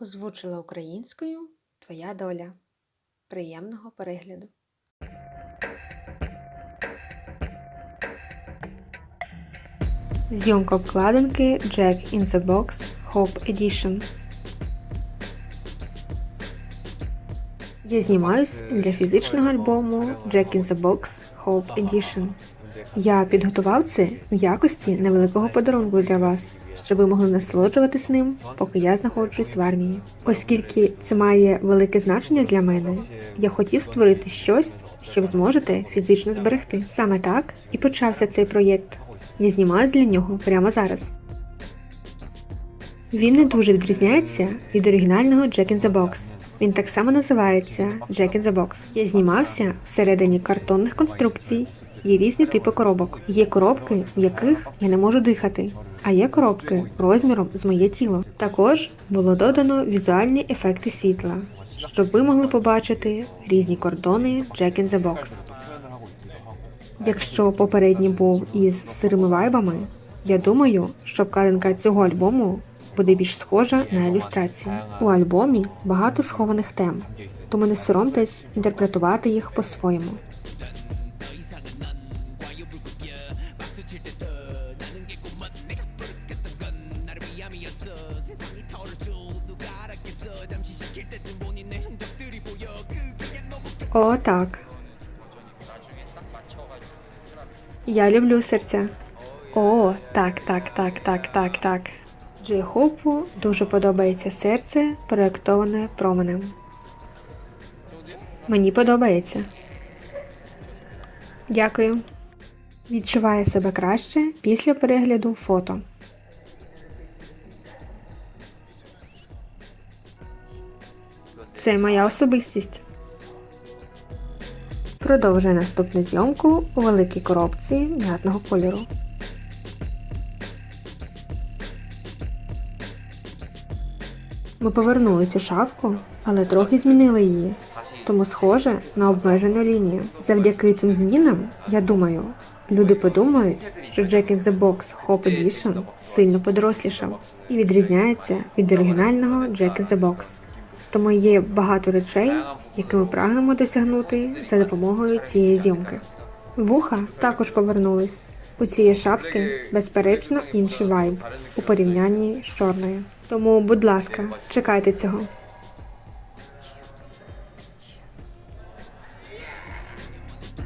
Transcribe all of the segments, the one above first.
Озвучила українською Твоя доля. Приємного перегляду. Зйомка обкладинки Jack in the Box Hope Edition. Я знімаюсь для фізичного альбому Jack in the Box Hope Edition. Я підготував це в якості невеликого подарунку для вас, щоб ви могли насолоджуватись ним, поки я знаходжусь в армії. Оскільки це має велике значення для мене, я хотів створити щось, що ви зможете фізично зберегти. Саме так і почався цей проєкт. Я знімаюсь для нього прямо зараз. Він не дуже відрізняється від оригінального Jack in the Box. Він так само називається Jack in the Box. Я знімався всередині картонних конструкцій. Є різні типи коробок. Є коробки, в яких я не можу дихати, а є коробки розміром з моє тіло. Також було додано візуальні ефекти світла, щоб ви могли побачити різні кордони Jack in the Box. Якщо попередній був із сирими вайбами, я думаю, що обкладинка цього альбому буде більш схожа на ілюстрації. У альбомі багато схованих тем, тому не соромтесь інтерпретувати їх по-своєму. О, так. Я люблю серця. О, так, так, так, так, так, так. Джей Хопу дуже подобається серце, проєктоване променем. Мені подобається. Дякую. Відчуваю себе краще після перегляду фото. Це моя особистість. Продовжує наступну зйомку у великій коробці м'ятного кольору. Ми повернули цю шапку, але трохи змінили її, тому схоже на обмежену лінію. Завдяки цим змінам, я думаю, люди подумають, що Jack in the Box Hop Edition сильно подорослішав і відрізняється від оригінального Jack in the Box. Тому є багато речей, які ми прагнемо досягнути за допомогою цієї зйомки. Вуха також повернулись. У цієї шапки, безперечно, інший вайб у порівнянні з чорною. Тому, будь ласка, чекайте цього.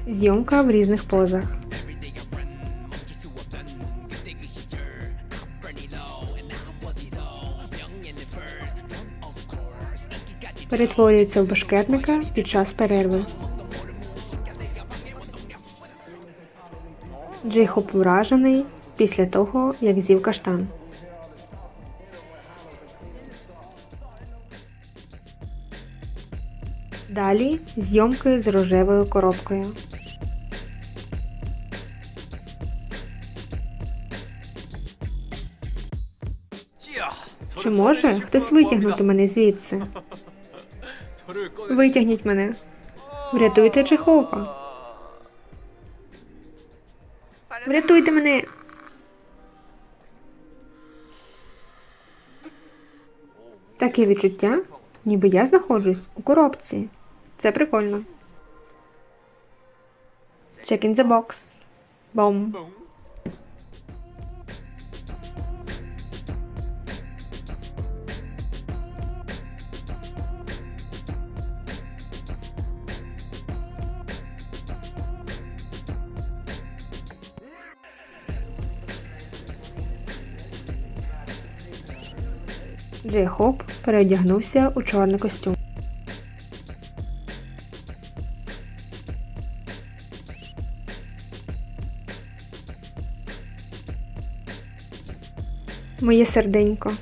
Зйомка в різних позах. Перетворюється в башкетника під час перерви. Джейхоп вражений після того, як з'їв каштан. Далі зйомки з рожевою коробкою. Чи може хтось витягнути мене звідси? Витягніть мене. Врятуйте Джейхопа. Врятуйте мене. Таке відчуття, ніби я знаходжусь у коробці. Це прикольно. Check in the box. Бом. Джей Хоп переодягнувся у чорний костюм. Моє серденько.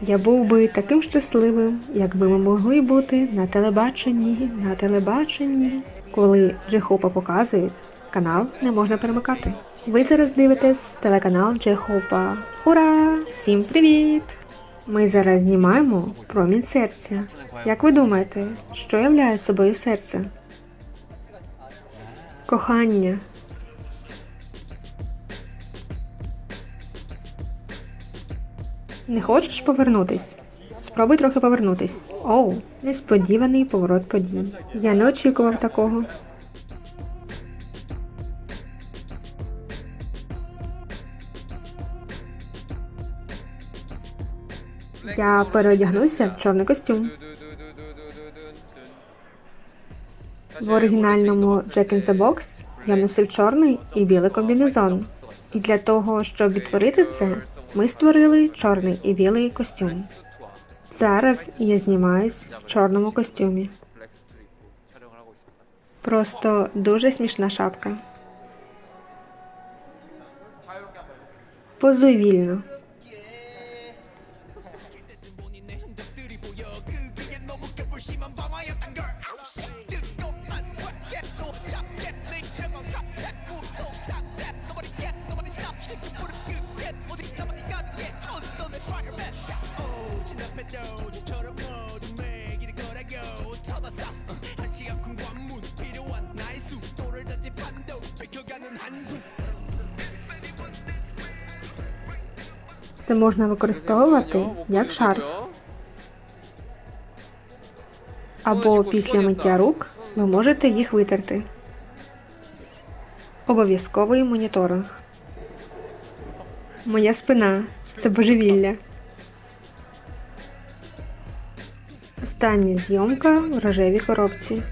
Я був би таким щасливим, якби ми могли бути на телебаченні, на телебаченні. Коли Джехопа показують, канал не можна перемикати. Ви зараз дивитесь телеканал Джехопа. Ура! Всім привіт! Ми зараз знімаємо промінь серця. Як ви думаєте, що являє собою серце? Кохання. Не хочеш повернутись? Спробуй трохи повернутись. Оу, несподіваний поворот подій. Я не очікував такого. Я переодягнуся в чорний костюм. В оригінальному Jack in the Box я носив чорний і білий комбінезон. І для того, щоб відтворити це, ми створили чорний і білий костюм. Зараз я знімаюсь в чорному костюмі. Просто дуже смішна шапка. Позуй вільно. Це можна використовувати як шарф. Або після миття рук ви можете їх витерти. Обов'язковий моніторинг. Моя спина це божевілля. Остання зйомка в рожевій коробці.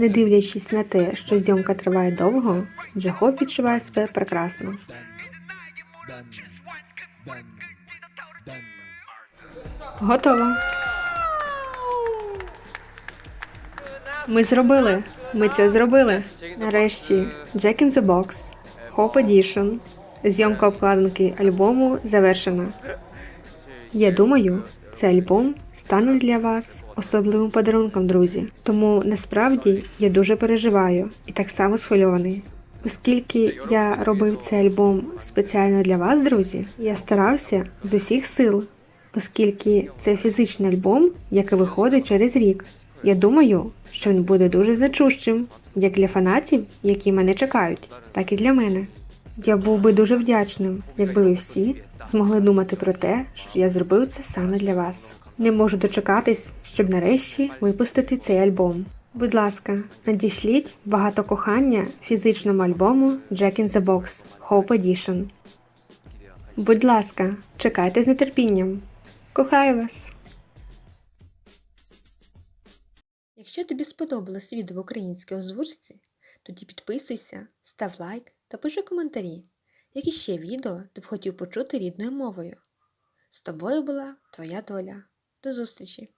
Не дивлячись на те, що зйомка триває довго, Джехо відчуває себе прекрасно. Готово. Ми зробили. Ми це зробили. Нарешті Jack in the Box, Hope Edition. Зйомка обкладинки альбому завершена. Я думаю, цей альбом стане для вас особливим подарунком, друзі. Тому насправді я дуже переживаю і так само схвильований. Оскільки я робив цей альбом спеціально для вас, друзі, я старався з усіх сил, оскільки це фізичний альбом, який виходить через рік. Я думаю, що він буде дуже значущим, як для фанатів, які мене чекають, так і для мене. Я був би дуже вдячним, якби ви всі змогли думати про те, що я зробив це саме для вас. Не можу дочекатись, щоб нарешті випустити цей альбом. Будь ласка, надішліть багато кохання фізичному альбому Jack in the Box Hope Edition. Будь ласка, чекайте з нетерпінням. Кохаю вас! Якщо тобі сподобалось відео в українській озвучці, тоді підписуйся, став лайк та пиши коментарі, які ще відео ти б хотів почути рідною мовою. З тобою була твоя доля. До зустрічі!